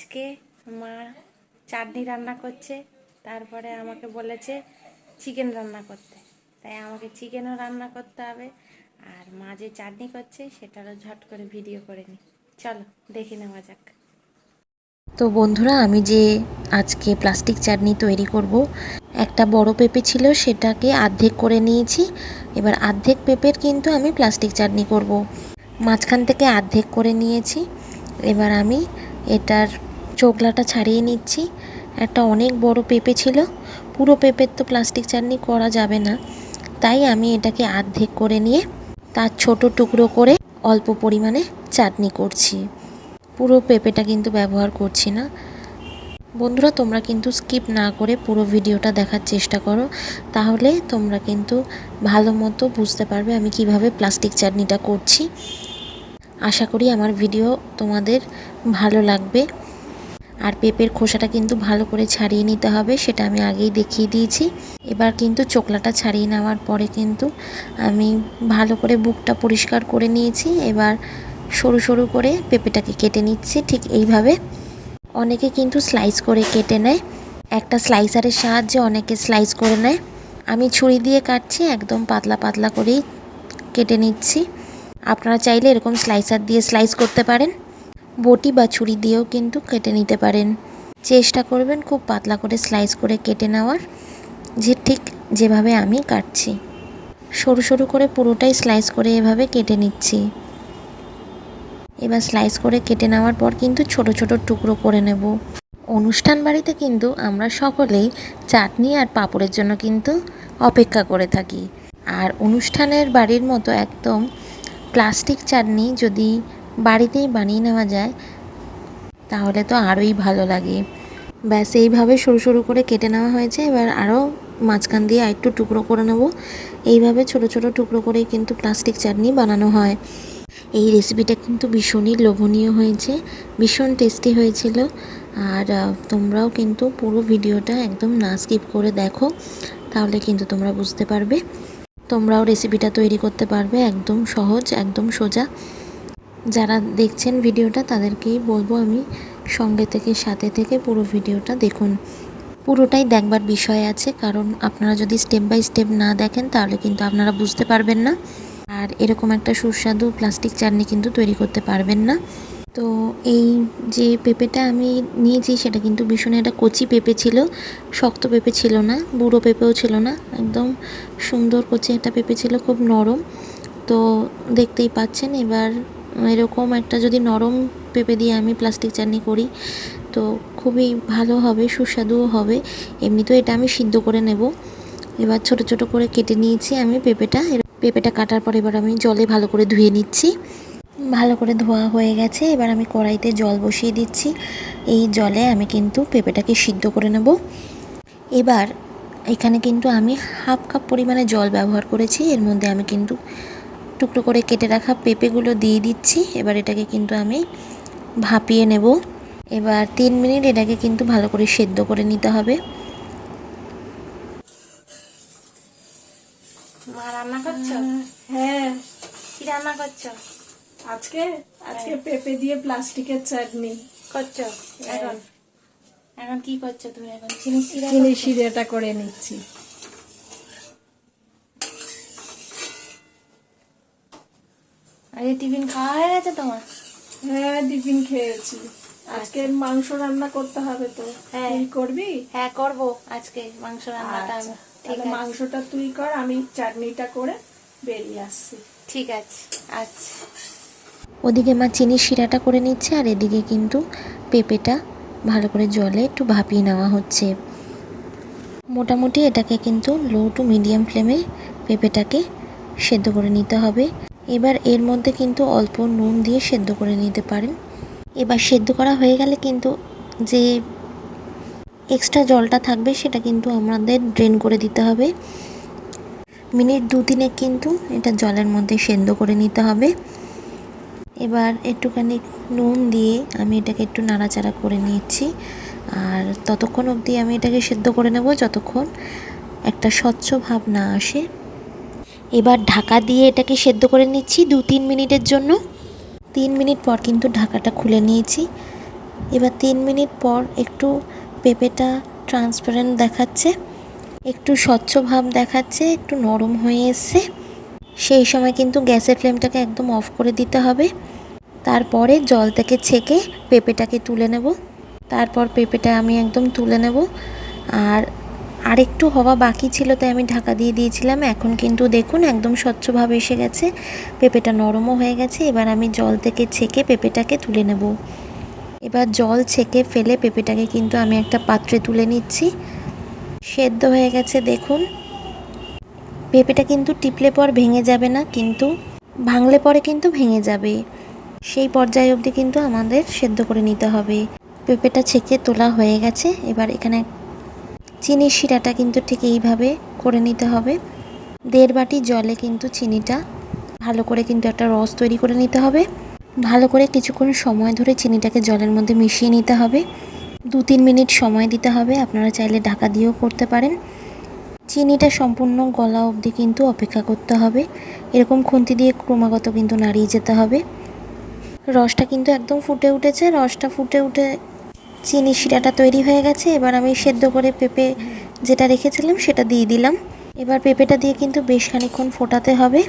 আজকে মা চাটনি রান্না করছে, তারপরে আমাকে বলেছে চিকেন রান্না করতে। তাই আমাকে চিকেনও রান্না করতে হবে, আর মা যে চাটনি করছে সেটারও ঝট করে ভিডিও করে নিই চলো, দেখে নেওয়া যাক। তো বন্ধুরা, আমি যে আজকে প্লাস্টিক চাটনি তৈরি করব, একটা বড় পেঁপে ছিল, সেটাকে আর্ধেক করে নিয়েছি। এবার আর্ধেক পেঁপের কিন্তু আমি প্লাস্টিক চাটনি করব। মাঝখান থেকে আর্ধেক করে নিয়েছি। এবার আমি এটার চোকলাটা ছাড়িয়ে নিচ্ছি। একটা অনেক বড় পেঁপে ছিল। পুরো পেঁপের তো প্লাস্টিক চাটনি করা যাবে না। তাই আমি এটাকে আর্ধেক করে নিয়ে তার ছোট টুকরো করে অল্প পরিমাণে চাটনি করছি। পুরো পেঁপেটা কিন্তু ব্যবহার করছি না। বন্ধুরা, তোমরা কিন্তু স্কিপ না করে পুরো ভিডিওটা দেখার চেষ্টা করো। তাহলে তোমরা কিন্তু ভালো মতো বুঝতে পারবে আমি কীভাবে প্লাস্টিক চাটনিটা করছি। আশা করি আমার ভিডিও তোমাদের ভালো লাগবে। আর পেঁপের খোসাটা কিন্তু ভালো করে ছাড়িয়ে নিতে হবে, সেটা আমি আগেই দেখিয়ে দিয়েছি। এবার কিন্তু চোকলাটা ছাড়িয়ে নেওয়ার পরে কিন্তু আমি ভালো করে বুকটা পরিষ্কার করে নিয়েছি। এবার সরু সরু করে পেঁপেটাকে কেটে নিচ্ছি, ঠিক এইভাবে। অনেকে কিন্তু স্লাইস করে কেটে নেয়, একটা স্লাইসারের সাহায্যে অনেকে স্লাইস করে নেয়। আমি ছুরি দিয়ে কাটছি, একদম পাতলা পাতলা করেই কেটে নিচ্ছি। আপনারা চাইলে এরকম স্লাইসার দিয়ে স্লাইস করতে পারেন। বটি বা ছুরি দিয়েও কিন্তু কেটে নিতে পারেন। চেষ্টা করবেন খুব পাতলা করে স্লাইস করে কেটে নেওয়ার। যে ঠিক যেভাবে আমি কাটছি। সরু সরু করে পুরোটাই স্লাইস করে এভাবে কেটে নিচ্ছি। এবার স্লাইস করে কেটে নেওয়ার পর কিন্তু ছোট ছোট টুকরো করে নেব। অনুষ্ঠান বাড়িতে কিন্তু আমরা সকলেই চাটনি আর পাঁপড়ের জন্য কিন্তু অপেক্ষা করে থাকি। আর অনুষ্ঠানের বাড়ির মতো একদম প্লাস্টিক চাটনি যদি বাড়িতেই বানিয়ে নেওয়া যায়, তাহলে তো আরোই ভালো লাগে। ব্যাস, এইভাবে সরু সরু করে কেটে নেওয়া হয়েছে। এবার আরও মাঝখান দিয়ে আরেকটু টুকরো করে নেব। এইভাবে ছোট ছোট টুকরো করেই কিন্তু প্লাস্টিক চাটনি বানানো হয়। এই রেসিপিটা কিন্তু ভীষণই লোভনীয় হয়েছে, ভীষণ টেস্টি হয়েছিল। আর তোমরাও কিন্তু পুরো ভিডিওটা একদম না স্কিপ করে দেখো, তাহলে কিন্তু তোমরা বুঝতে পারবে। তোমরাও রেসিপিটা তৈরি করতে পারবে, একদম সহজ, একদম সোজা। যারা দেখছেন ভিডিওটা তাদেরকেই বলব আমি সঙ্গে থেকে, সাথে থেকে পুরো ভিডিওটা দেখুন। পুরোটাই দেখবার বিষয় আছে, কারণ আপনারা যদি স্টেপ বাই স্টেপ না দেখেন তাহলে কিন্তু আপনারা বুঝতে পারবেন না। আর এরকম একটা সুস্বাদু প্লাস্টিক চাটনি কিন্তু তৈরি করতে পারবেন না। তো এই যে পেঁপেটা আমি নিয়েছি, সেটা কিন্তু ভীষণ একটা কচি পেঁপে ছিল, শক্ত পেঁপে ছিল না, বুড়ো পেঁপেও ছিল না, একদম সুন্দর কচি একটা পেঁপে ছিল, খুব নরম। তো দেখতেই পাচ্ছেন, এবার এরকম একটা যদি নরম পেঁপে দিয়ে আমি প্লাস্টিক চাটনি করি, তো খুবই ভালো হবে, সুস্বাদুও হবে। এমনিতেও এটা আমি সিদ্ধ করে নেব। এবার ছোট ছোট করে কেটে নিয়েছি আমি পেঁপেটা। পেঁপেটা কাটার পর এবার আমি জলে ভালো করে ধুয়ে নিচ্ছি। ভালো করে ধোয়া হয়ে গেছে, এবার আমি কড়াইতে জল বসিয়ে দিচ্ছি। এই জলে আমি কিন্তু পেঁপেটাকে সিদ্ধ করে নেব। এবার এখানে কিন্তু আমি হাফ কাপ পরিমাণে জল ব্যবহার করেছি। এর মধ্যে আমি কিন্তু টুকরো করে কেটে রাখা পেঁপেগুলো দিয়ে দিচ্ছি। এবার এটাকে কিন্তু আমি ভাপিয়ে নেব। এবার তিন মিনিট এটাকে কিন্তু ভালো করে সেদ্ধ করে নিতে হবে। মা রান্না করছ? হ্যাঁ। কি রান্না করছ? আজকে? আজকে পেঁপে দিয়ে প্লাস্টিকের চাটনি। করছ? এখন? এখন কি করছ তুমি এখন? চিনি শিরা করে নিচ্ছি। টিফিন খাওয়া হয়ে গেছে তোমার? হ্যাঁ টিফিন খেয়েছি। আজকে মাংস রান্না করতে হবে তো। হ্যাঁ। তুই করবি? হ্যাঁ করব। আজকে মাংস রান্নাটা আচ্ছা, ঠিক আছে। মাংসটা তুই কর আমি চাটনিটা করে বেরিয়ে আসছি। ঠিক আছে। আচ্ছা। ওদিকে মা চিনি শিরাটা করে নিচ্ছে আর এদিকে কিন্তু পেঁপেটা ভালো করে জলে একটু ভাপিয়ে নেওয়া হচ্ছে। মোটামুটি এটাকে কিন্তু লো টু মিডিয়াম ফ্লেমে পেঁপেটাকে সেদ্ধ করে নিতে হবে। এবার এর মধ্যে কিন্তু অল্প নুন দিয়ে সেদ্ধ করে নিতে পারেন। এবার সেদ্ধ করা হয়ে গেলে কিন্তু যে এক্সট্রা জলটা থাকবে সেটা কিন্তু আমাদের ড্রেন করে দিতে হবে। মিনিট দু তিনে কিন্তু এটা জলের মধ্যে সেদ্ধ করে নিতে হবে। এবার একটুখানি নুন দিয়ে আমি এটাকে একটু নাড়াচাড়া করে নিচ্ছি। আর ততক্ষণ অবধি আমি এটাকে সেদ্ধ করে নেব যতক্ষণ একটা স্বচ্ছ ভাব না আসে। এবার ঢাকা দিয়ে এটাকে সেদ্ধ করে নিচ্ছি দু তিন মিনিটের জন্য। তিন মিনিট পর কিন্তু ঢাকাটা খুলে নিয়েছি। এবার তিন মিনিট পর একটু পেঁপেটা ট্রান্সপারেন্ট দেখাচ্ছে, একটু স্বচ্ছ ভাব দেখাচ্ছে, একটু নরম হয়ে এসছে। সেই সময় কিন্তু গ্যাসের ফ্লেমটাকে একদম অফ করে দিতে হবে। তারপরে জল থেকে ছেঁকে পেঁপেটাকে তুলে নেব। তারপর পেঁপেটা আমি একদম তুলে নেব। আর আরেকটু হওয়া বাকি ছিল, তাই আমি ঢাকা দিয়ে দিয়েছিলাম। এখন কিন্তু দেখুন, একদম স্বচ্ছভাবে এসে গেছে। পেঁপেটা নরমও হয়ে গেছে। এবার আমি জল থেকে ছেঁকে পেঁপেটাকে তুলে নেব। এবার জল ছেঁকে ফেলে পেঁপেটাকে কিন্তু আমি একটা পাত্রে তুলে নিচ্ছি। সেদ্ধ হয়ে গেছে, দেখুন। পেঁপেটা কিন্তু টিপলে পর ভেঙে যাবে না, কিন্তু ভাঙলে পরে কিন্তু ভেঙে যাবে। সেই পর্যায়ে অবধি কিন্তু আমাদের সেদ্ধ করে নিতে হবে। পেঁপেটা ছেঁকে তোলা হয়ে গেছে। এবার এখানে চিনির শিরাটা কিন্তু ঠিক এইভাবে করে নিতে হবে। দেড় বাটি জলে কিন্তু চিনিটা ভালো করে কিন্তু একটা রস তৈরি করে নিতে হবে। ভালো করে কিছুক্ষণ সময় ধরে চিনিটাকে জলের মধ্যে মিশিয়ে নিতে হবে। দু তিন মিনিট সময় দিতে হবে, আপনারা চাইলে ঢাকা দিয়েও করতে পারেন। চিনিটা সম্পূর্ণ গলা অবধি কিন্তু অপেক্ষা করতে হবে। এরকম খুন্তি দিয়ে ক্রমাগত কিন্তু নাড়িয়ে যেতে হবে। রসটা কিন্তু একদম ফুটে উঠেছে, রসটা ফুটে উঠে চিনি শিরাটা তৈরি হয়ে গেছে। এবার আমি সেদ্ধ করে পেঁপে যেটা রেখেছিলাম সেটা দিয়ে দিলাম। এবার পেঁপেটা দিয়ে কিন্তু বেশ খানিক্ষণ ফোটাতে হবে।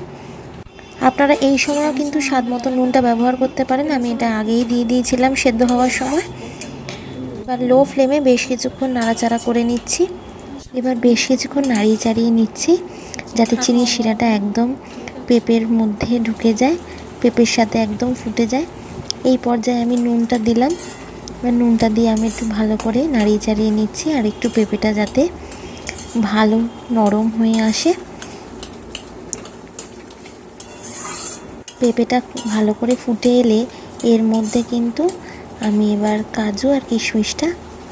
আপনারা এই সময়ও কিন্তু স্বাদ মতো নুনটা ব্যবহার করতে পারেন। আমি এটা আগেই দিয়ে দিয়েছিলাম সেদ্ধ হওয়ার সময়। এবার লো ফ্লেমে বেশ কিছুক্ষণ নাড়াচাড়া করে নিচ্ছি। এবার বেশ কিছুক্ষণ নাড়িয়ে চাড়িয়ে নিচ্ছি যাতে চিনির শিরাটা একদম পেঁপের মধ্যে ঢুকে যায়, পেঁপের সাথে একদম ফুটে যায়। এই পর্যায়ে আমি নুনটা দিলাম। এবার নুনটা দিয়ে আমি একটু ভালো করে নাড়িয়ে চাড়িয়ে নিচ্ছি, আর একটু পেঁপেটা যাতে ভালো নরম হয়ে আসে। পেঁপেটা ভালো করে ফুটে এলে এর মধ্যে কিন্তু আমি এবার কাজু আর কিশমিশটা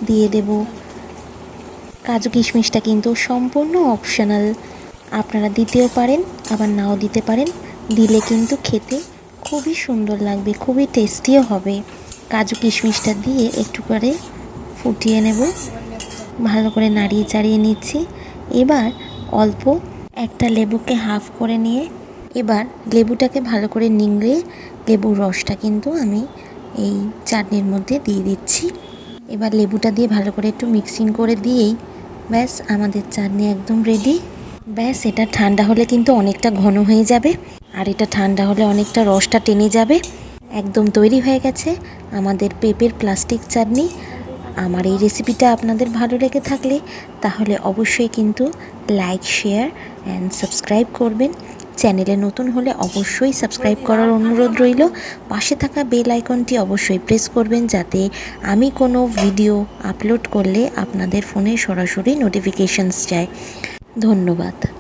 দিয়ে দেব। কাজু কিশমিশটা কিন্তু সম্পূর্ণ অপশনাল আপনারা দিতেও পারেন, আবার নাও দিতে পারেন। দিলে কিন্তু খেতে খুবই সুন্দর লাগবে, খুবই টেস্টিও হবে। কাজু কিশমিশটা দিয়ে একটু করে ফুটিয়ে নেব। ভালো করে নাড়িয়ে চাড়িয়ে নিচ্ছি। এবার অল্প একটা লেবুকে হাফ করে নিয়ে এবার লেবুটাকে ভালো করে নিংড়ে লেবুর রসটা কিন্তু আমি এই চাটনির মধ্যে দিয়ে দিচ্ছি। এবার লেবুটা দিয়ে ভালো করে একটু মিক্সিং করে দিয়েই ব্যাস আমাদের চাটনি একদম রেডি ব্যাস এটা ঠান্ডা হলে কিন্তু অনেকটা ঘন হয়ে যাবে। আর এটা ঠান্ডা হলে অনেকটা রসটা টেনে যাবে। একদম তৈরি হয়ে গেছে। আমাদের পেঁপের প্লাস্টিক চাটনি। আমার এই রেসিপিটা আপনাদের ভালো লেগে থাকলে তাহলে অবশ্যই কিন্তু লাইক শেয়ার অ্যান্ড সাবস্ক্রাইব করবেন। চ্যানেলে নতুন হলে অবশ্যই সাবস্ক্রাইব করার অনুরোধ রইল। পাশে থাকা বেল আইকনটি অবশ্যই প্রেস করবেন যাতে আমি কোনো ভিডিও আপলোড করলে আপনাদের ফোনে সরাসরি নোটিফিকেশনস যায়। ধন্যবাদ।